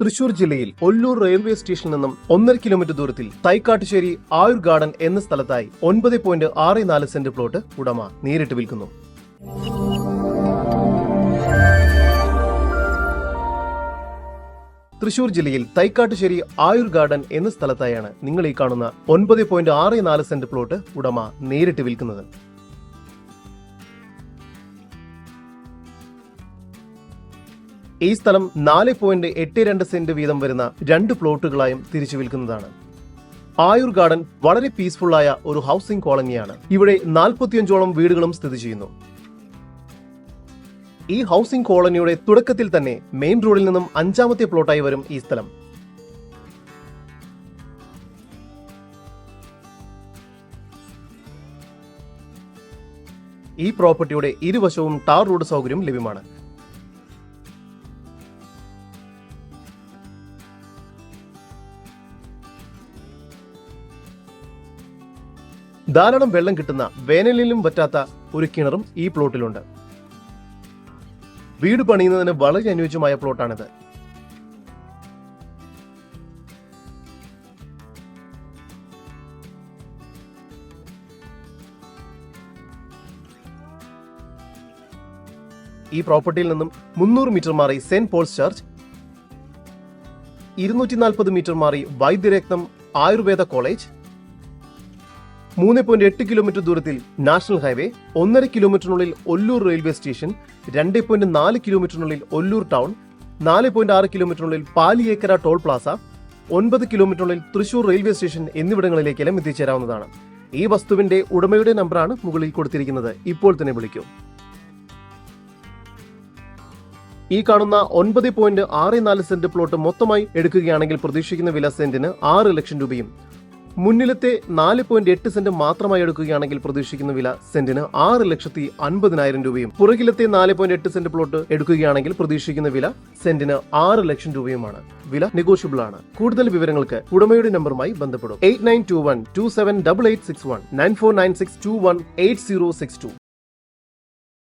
തൃശൂർ ജില്ലയിൽ ഒല്ലൂർ റെയിൽവേ സ്റ്റേഷനിൽ നിന്നും ഒന്നര കിലോമീറ്റർ ദൂരത്തിൽ തൈക്കാട്ടുശ്ശേരി ആയുർ ഗാർഡൻ എന്ന സ്ഥലത്തായി ഒൻപത് പോയിന്റ് ആറ് നാല് സെന്റ് പ്ലോട്ട് ഉടമ നേരിട്ട് വിൽക്കുന്നു. തൃശൂർ ജില്ലയിൽ തൈക്കാട്ടുശ്ശേരി ആയുർ ഗാർഡൻ എന്ന സ്ഥലത്തായാണ് നിങ്ങൾ ഈ കാണുന്ന ഒൻപത് പോയിന്റ് ആറ് നാല് സെന്റ് പ്ലോട്ട് ഉടമ നേരിട്ട് വിൽക്കുന്നത്. ഈ സ്ഥലം നാല് പോയിന്റ് എട്ട് രണ്ട് സെന്റ് വീതം വരുന്ന രണ്ട് പ്ലോട്ടുകളായും തിരിച്ചു വിൽക്കുന്നതാണ്. ആയുർ ഗാർഡൻ വളരെ പീസ്ഫുള്ളായ ഒരു ഹൗസിംഗ് കോളനിയാണ്. ഇവിടെ നാൽപ്പത്തിയഞ്ചോളം വീടുകളും സ്ഥിതി ചെയ്യുന്നു. ഈ ഹൗസിംഗ് കോളനിയുടെ തുടക്കത്തിൽ തന്നെ മെയിൻ റോഡിൽ നിന്നും അഞ്ചാമത്തെ പ്ലോട്ടായി വരും ഈ സ്ഥലം. ഈ പ്രോപ്പർട്ടിയുടെ ഇരുവശവും ടാർ റോഡ് സൗകര്യം ലഭ്യമാണ്. ധാരാളം വെള്ളം കിട്ടുന്ന വേനലിലും പറ്റാത്ത ഒരു കിണറും ഈ പ്ലോട്ടിലുണ്ട്. വീട് പണിയുന്നതിന് വളരെ അനുയോജ്യമായ പ്ലോട്ടാണിത്. ഈ പ്രോപ്പർട്ടിയിൽ നിന്നും മുന്നൂറ് മീറ്റർ മാറി സെന്റ് പോൾസ് ചർച്ച് ഇരുന്നൂറ്റി നാൽപ്പത് മീറ്റർ മാറി വൈദ്യരക്തം ആയുർവേദ കോളേജ് മൂന്ന് പോയിന്റ് എട്ട് കിലോമീറ്റർ ദൂരത്തിൽ നാഷണൽ ഹൈവേ ഒന്നര കിലോമീറ്ററിനുള്ളിൽ ഒല്ലൂർ റെയിൽവേ സ്റ്റേഷൻ രണ്ട് പോയിന്റ് നാല് കിലോമീറ്ററിനുള്ളിൽ ഒല്ലൂർ ടൗൺ നാല് പോയിന്റ് ആറ് കിലോമീറ്ററിനുള്ളിൽ പാലിയേക്കര ടോൾ പ്ലാസ ഒൻപത് കിലോമീറ്ററിനുള്ളിൽ തൃശൂർ റെയിൽവേ സ്റ്റേഷൻ എന്നിവിടങ്ങളിലേക്കെല്ലാം എത്തിച്ചേരാവുന്നതാണ്. ഈ വസ്തുവിന്റെ ഉടമയുടെ നമ്പറാണ് മുകളിൽ കൊടുത്തിരിക്കുന്നത്. ഇപ്പോൾ തന്നെ വിളിക്കൂ. ഈ കാണുന്ന ഒൻപത് പോയിന്റ് ആറ് നാല് സെന്റ് പ്ലോട്ട് മൊത്തമായി എടുക്കുകയാണെങ്കിൽ പ്രതീക്ഷിക്കുന്ന വില സെന്റിന് ആറ് ലക്ഷം രൂപയും മുന്നിലത്തെ നാല് പോയിന്റ് എട്ട് സെന്റ് മാത്രമായി എടുക്കുകയാണെങ്കിൽ പ്രതീക്ഷിക്കുന്ന വില സെന്റിന് ആറ് ലക്ഷത്തി അൻപതിനായിരം രൂപയും. പുറകിലത്തെ നാല് പോയിന്റ് എട്ട് സെന്റ് പ്ലോട്ട് എടുക്കുകയാണെങ്കിൽ പ്രതീക്ഷിക്കുന്ന വില സെന്റിന് ആറ് ലക്ഷം രൂപയുമാണ്. വില നെഗോഷ്യബിൾ ആണ്. കൂടുതൽ വിവരങ്ങൾക്ക് ഉടമയുടെ നമ്പറുമായി ബന്ധപ്പെടും. Eight nine two one two seven double eight six one nine four nine six two one eight zero six two